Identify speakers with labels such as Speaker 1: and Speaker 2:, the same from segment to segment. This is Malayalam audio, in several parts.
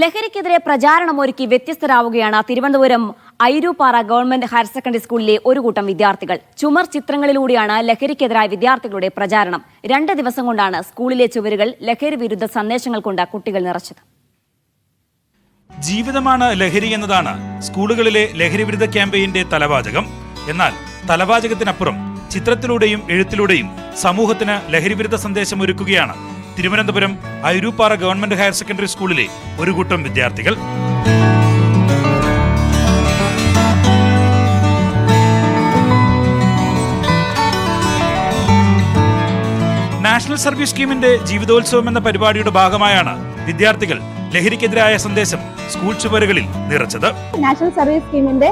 Speaker 1: ലഹരിക്കെതിരെ പ്രചാരണം ഒരുക്കി വ്യത്യസ്തരാവുകയാണ് Thiruvananthapuram Airooppara government higher secondary സ്കൂളിലെ ഒരു കൂട്ടം വിദ്യാർത്ഥികൾ. ചുമർ ചിത്രങ്ങളിലൂടെയാണ് ലഹരിക്കെതിരായ വിദ്യാർത്ഥികളുടെ പ്രചാരണം. രണ്ട് ദിവസം കൊണ്ടാണ് സ്കൂളിലെ ചുവരുകൾ ലഹരി വിരുദ്ധ സന്ദേശങ്ങൾ കൊണ്ട് കുട്ടികൾ നിറച്ചത്.
Speaker 2: ജീവിതമാണ് ലഹരി എന്നതാണ് സ്കൂളുകളിലെ ലഹരി വിരുദ്ധ ക്യാമ്പയിന്റെ തലവാചകം. എന്നാൽ തലവാചകത്തിനപ്പുറം ചിത്രത്തിലൂടെയും എഴുത്തിലൂടെയും സമൂഹത്തിന് ലഹരി വിരുദ്ധ സന്ദേശം ഒരുക്കുകയാണ് Thiruvananthapuram Ayaroopara government higher secondary സ്കൂളിലെ ഒരു കൂട്ടം വിദ്യാർത്ഥികൾ. നാഷണൽ സർവീസ് സ്കീമിന്റെ ജീവിതോത്സവം എന്ന പരിപാടിയുടെ ഭാഗമായാണ് വിദ്യാർത്ഥികൾ ലഹരിക്കെതിരായ സന്ദേശം സ്കൂൾ ചുവരുകളിൽ നിറച്ചത്.
Speaker 3: നാഷണൽ സർവീസ് സ്കീമിന്റെ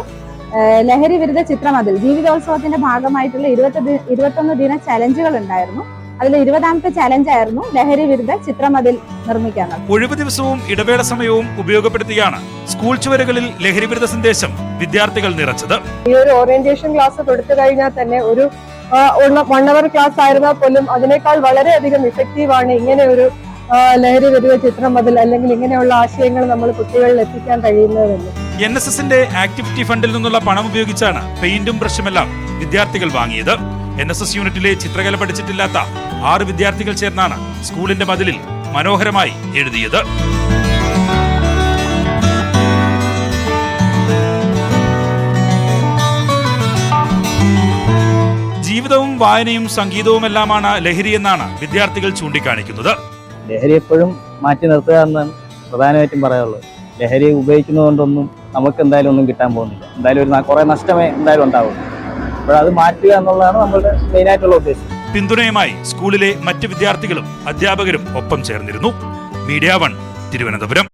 Speaker 3: ലഹരി വിരുദ്ധ ചിത്രം അതിൽ ജീവിതോത്സവത്തിന്റെ ഭാഗമായിട്ടുള്ള ഇരുപത്തി ഇരുപത്തൊന്ന് ദിന ചലഞ്ചുകൾ ഉണ്ടായിരുന്നു. അതിൽ ഇരുപതാമത്തെ ചലഞ്ച് ആയിരുന്നു ലഹരി വിരുദ്ധ ചിത്രമതിൽ നിർമ്മിക്കാൻ
Speaker 2: ഒഴിവ് ദിവസവും ഇടവേള സമയവും ഉപയോഗപ്പെടുത്തിയാണ് സ്കൂൾ ചുവരുകളിൽ ലഹരി വിരുദ്ധ സന്ദേശം വിദ്യാർത്ഥികൾ നിറച്ചത്.
Speaker 4: ഈ ഒരു ഓറിയന്റേഷൻ ക്ലാസ് കൊടുത്തു കഴിഞ്ഞാൽ തന്നെ ഒരു വൺ അവർ ക്ലാസ് ആയിരുന്നാൽ പോലും അതിനേക്കാൾ വളരെയധികം ഇഫക്റ്റീവ് ആണ് ഇങ്ങനെ ഒരു ലഹരി വിരുദ്ധ ചിത്രം അതിൽ അല്ലെങ്കിൽ ഇങ്ങനെയുള്ള ആശയങ്ങൾ നമ്മൾ കുട്ടികളിൽ എത്തിക്കാൻ കഴിയുന്നത്
Speaker 2: എൻ എസ് എസിന്റെ ആക്ടിവിറ്റി ഫണ്ടിൽ നിന്നുള്ള പണം ഉപയോഗിച്ചാണ് പെയിന്റും ബ്രഷുമെല്ലാം വിദ്യാർത്ഥികൾ വാങ്ങിയത്. എൻ എസ് എസ് യൂണിറ്റിലെ ചിത്രകല പഠിച്ചിട്ടില്ലാത്ത ആറ് വിദ്യാർത്ഥികൾ ചേർന്നാണ് സ്കൂളിന്റെ മതിലിൽ മനോഹരമായി എഴുതിയത്. ജീവിതവും വായനയും സംഗീതവും സംഗീതവുമെല്ലാമാണ് ലഹരി എന്നാണ് വിദ്യാർത്ഥികൾ ചൂണ്ടിക്കാണിക്കുന്നത്.
Speaker 5: ലഹരി എപ്പോഴും മാറ്റി നിർത്തുക എന്നാണ് പ്രധാനമായിട്ടും പറയാനുള്ളത് ലഹരി ഉപയോഗിക്കുന്നതുകൊണ്ടൊന്നും നമുക്ക് എന്തായാലും ഒന്നും കിട്ടാൻ പോകുന്നില്ല. എന്തായാലും ഒരു കുറേ നഷ്ടമേ എന്തായാലും ഉണ്ടാവുള്ളൂ. അപ്പോൾ അത് മാറ്റുക എന്നുള്ളതാണ് നമ്മളുടെ മെയിനായിട്ടുള്ള ഉദ്ദേശം.
Speaker 2: പിന്തുണയുമായി സ്കൂളിലെ മറ്റ് വിദ്യാർത്ഥികളും അധ്യാപകരും ഒപ്പം ചേർന്നിരുന്നു. Media one Thiruvananthapuram.